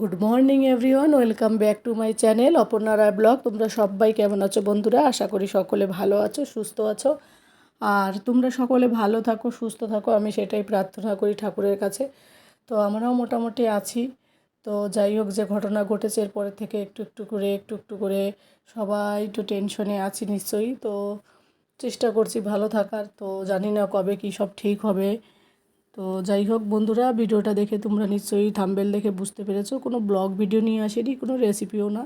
Good morning everyone welcome back to my channel Aparna Roy blog তোমরা সবাই কেমন আছো বন্ধুরা? আশা করি সকলে ভালো আছো, সুস্থ আছো। আর তোমরা সকলে ভালো থাকো, সুস্থ থাকো, আমি সেটাই প্রার্থনা করি ঠাকুরের কাছে। তো আমরাও মোটামুটি আছি। তো যাই হোক, যে ঘটনা ঘটেছে এরপরে থেকে একটু একটু করে, একটু একটু করে সবাই একটু টেনশনে আছি নিশ্চয়ই। তো চেষ্টা করছি ভালো থাকার। তো জানি না কবে কী সব ঠিক হবে। তো যাই হোক বন্ধুরা, ভিডিওটা দেখে তোমরা নিশ্চয়ই থাম্বেল দেখে বুঝতে পেরেছ। কোনো ব্লগ ভিডিও নিয়ে আসেনি, কোনো রেসিপিও না।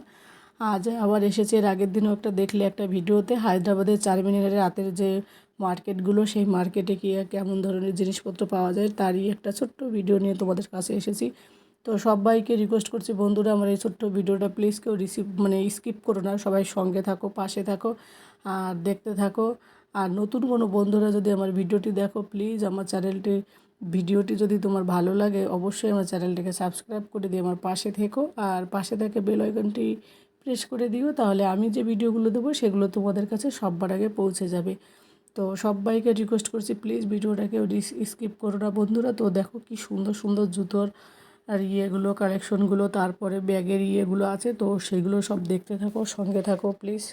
আজ আবার এসেছে, এর আগের দিনও একটা দেখলে একটা ভিডিওতে। হায়দ্রাবাদের চারমিনারের রাতের যে মার্কেটগুলো, সেই মার্কেটে কি কেমন ধরনের জিনিসপত্র পাওয়া যায়, তারই একটা ছোট্ট ভিডিও নিয়ে তোমাদের কাছে এসেছি। তো সবাইকে রিকোয়েস্ট করছি, বন্ধুরা, আমার এই ছোট্ট ভিডিওটা প্লিজ কেউ রিসিভ মানে স্কিপ করো না। সবাই সঙ্গে থাকো, পাশে থাকো, আর দেখতে থাকো। আর নতুন কোনো বন্ধুরা যদি আমার ভিডিওটি দেখো প্লিজ আমার চ্যানেলটি ভিডিওটি যদি তোমার ভালো লাগে, অবশ্যই আমার চ্যানেলটিকে সাবস্ক্রাইব করে দিয়ে আমার পাশে থেকো। আর পাশে থেকে বেল আইকনটি প্রেস করে দিও, তাহলে আমি যে ভিডিওগুলো দেবো সেগুলো তোমাদের কাছে সববার আগে পৌঁছে যাবে। তো সবাইকে রিকোয়েস্ট করছি প্লিজ ভিডিওটাকে স্কিপ করো না বন্ধুরা। তো দেখো কি সুন্দর সুন্দর জুতোর আর ইয়েগুলো কালেকশনগুলো তারপরে ব্যাগের ইয়েগুলো আছে, তো সেগুলো সব দেখতে থাকো, সঙ্গে থাকো প্লিজ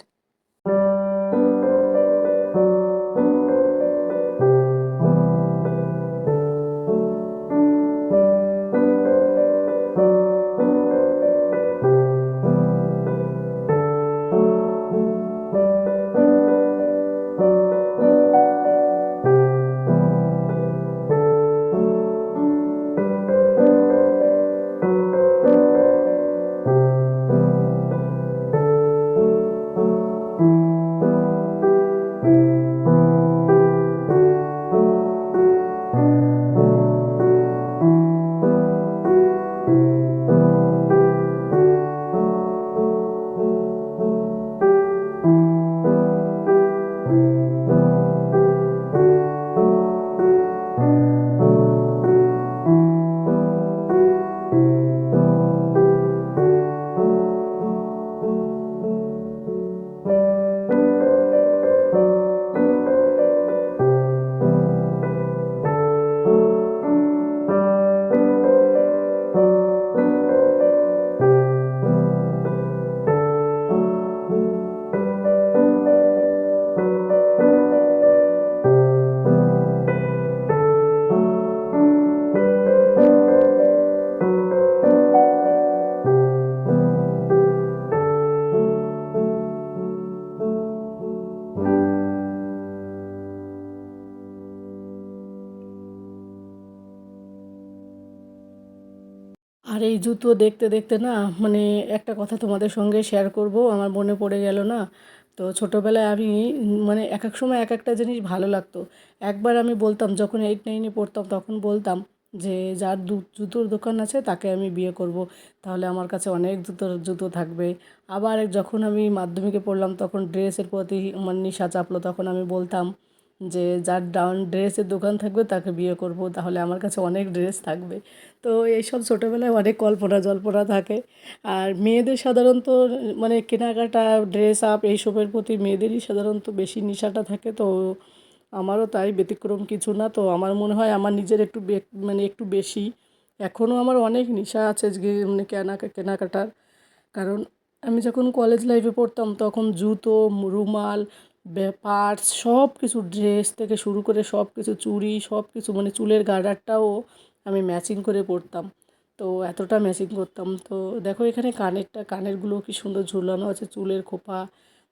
এই জুতো দেখতে দেখতে না মানে একটা কথা তোমাদের সঙ্গে শেয়ার করব, আমার মনে পড়ে গেল না। তো ছোটোবেলায় আমি মানে এক এক সময় এক একটা জিনিস ভালো লাগতো। একবার আমি বলতাম, যখন এইট নাইনে পড়তাম, তখন বলতাম যে, যার জুতোর দোকান আছে, তাকে আমি বিয়ে করব। তাহলে আমার কাছে অনেক জুতোর, জুতো থাকবে। আবার যখন আমি মাধ্যমিকে পড়লাম, তখন ড্রেসের প্রতি আমার নেশা চাপলো, তখন আমি বলতাম যে যার ডাউন ড্রেসের দোকান থাকবে তাকে বিয়ে করব, তাহলে আমার কাছে অনেক ড্রেস থাকবে। তো এইসব ছোটোবেলায় অনেক কল্পনা জল্পনা থাকে। আর মেয়েদের সাধারণত মানে কেনাকাটা ড্রেস আপ এইসবের প্রতি মেয়েদেরই সাধারণত বেশি নেশাটা থাকে। তো আমারও তাই ব্যতিক্রম কিছু না। তো আমার মনে হয় আমার নিজের একটু মানে একটু বেশি। এখনও আমার অনেক নেশা আছে মানে কেনা, কেনাকাটার। কারণ আমি যখন কলেজ লাইফে পড়তাম তখন জুতো, রুমাল পার্স সব কিছু ড্রেস থেকে শুরু করে সব কিছু চুড়ি সব কিছু মানে চুলের গার্ডারটাও আমি ম্যাচিং করে পরতাম। তো এতটা ম্যাচিং করতাম। তো দেখো এখানে কানেরটা, কানেরগুলো কি সুন্দর ঝুলানো আছে চুলের খোপা।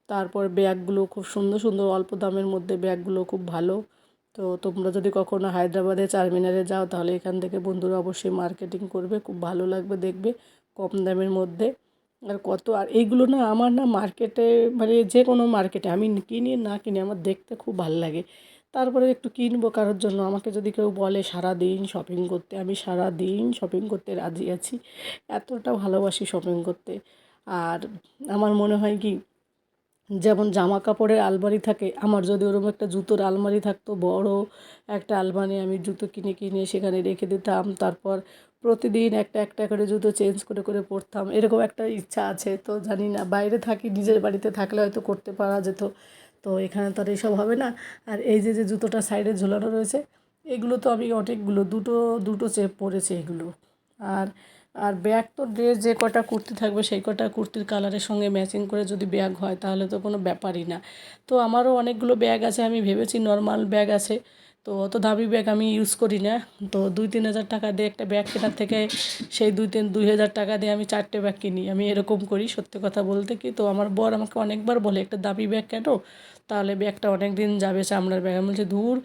তারপর ব্যাগগুলো খুব সুন্দর সুন্দর অল্প দামের মধ্যে ব্যাগগুলো খুব ভালো। তো তোমরা যদি কখনো হায়দ্রাবাদে চারমিনারে যাও তাহলে এখান থেকে বন্ধুরা অবশ্যই মার্কেটিং করবে, খুব ভালো লাগবে দেখবে কম দামের মধ্যে। আর কত, আর এইগুলো না আমার না মার্কেটে মানে যে কোনো মার্কেটে আমি কিনি না কিনি আমার দেখতে খুব ভালো লাগে। তারপরে একটু কিনবো কারোর জন্য। আমাকে যদি কেউ বলে সারা দিন শপিং করতে, আমি সারা দিন শপিং করতে রাজি আছি। এতটা ভালোবাসি শপিং করতে। আর আমার মনে হয় কি যেমন জামা কাপড়ের আলমারি থাকে, আমার যদি ওরকম একটা জুতোর আলমারি থাকতো, বড় একটা আলমারি আমি জুতো কিনে কিনে সেখানে রেখে দিতাম। তারপর প্রতিদিন একটা একটা করে জুতো চেঞ্জ করে করে পরতাম। এরকম একটা ইচ্ছা আছে, তো জানি না। বাইরে থাকি, নিজের বাড়িতে থাকলে হয়তো করতে পারা যেত। তো এখানে তো আর এইসব হবে না। আর এই যে যে জুতোটা সাইডে ঝোলানো রয়েছে, এগুলো তো আমি অনেকগুলো, দুটো দুটো চেপ পরেছি এগুলো। আর আর ব্যাগ তো ড্রেস যে কটা কুর্তি থাকবে সেই কটা কুর্তির কালারের সঙ্গে ম্যাচিং করে যদি ব্যাগ হয় তাহলে তো কোনো ব্যাপারই না। তো আমারও অনেকগুলো ব্যাগ আছে, আমি ভেবেছি নর্মাল ব্যাগ আছে। তো অত দামি ব্যাগ আমি ইউজ করি না তো দুই তিন হাজার টাকা দিয়ে একটা ব্যাগ কেনার থেকে সেই দুই তিন দুই হাজার টাকা দিয়ে আমি চারটে ব্যাগ কিনি। আমি এরকম করি সত্যি কথা বলতে কি, তো আমার বর আমাকে অনেকবার বলে, একটা দামি ব্যাগ কেন? তাহলে ব্যাগটা অনেক দিন যাবে চামড়ার ব্যাগ আমি বলছি, দূর,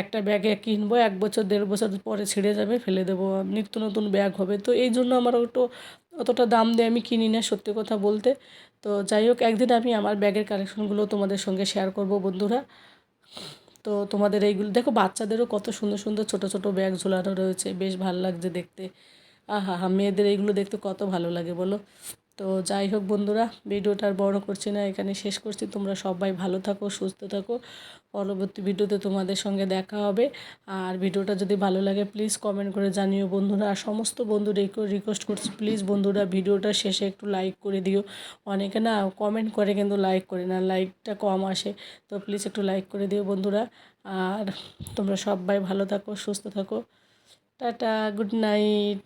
একটা ব্যাগে কিনবো, এক বছর, দেড় বছর পরে ছিঁড়ে যাবে, ফেলে দেবো। নিত্য নতুন ব্যাগ হবে। তো এই জন্য আমার একটু অতটা দাম দিয়ে আমি কিনি না সত্যি কথা বলতে। তো যাই হোক, একদিন আমি আমার ব্যাগের কালেকশনগুলো তোমাদের সঙ্গে শেয়ার করব বন্ধুরা। তো তোমাদের এইগুলো, দেখো বাচ্চাদেরও কত সুন্দর সুন্দর ছোট ছোট ব্যাগ ঝোলানো রয়েছে, বেশ ভালো লাগছে দেখতে। আহা হা মেয়েদের এইগুলো দেখতে কত ভালো লাগে বলো। তো যাই হোক বন্ধুরা, ভিডিওটা আর বড় করছি না, এখানে শেষ করছি। তোমরা সবাই ভালো থাকো, সুস্থ থাকো। পরবর্তী ভিডিওতে তোমাদের সঙ্গে দেখা হবে। আর ভিডিওটা যদি ভালো লাগে প্লিজ কমেন্ট করে জানিও বন্ধুরা। আর সমস্ত বন্ধু রিকোয়েস্ট করছি প্লিজ বন্ধুরা, ভিডিওটা শেষে একটু লাইক করে দিও। অনেকে না কমেন্ট করে কিন্তু লাইক করে না লাইকটা কম আসে। তো প্লিজ একটু লাইক করে দিও বন্ধুরা। আর তোমরা সবাই ভালো থাকো, সুস্থ থাকো। Tata good night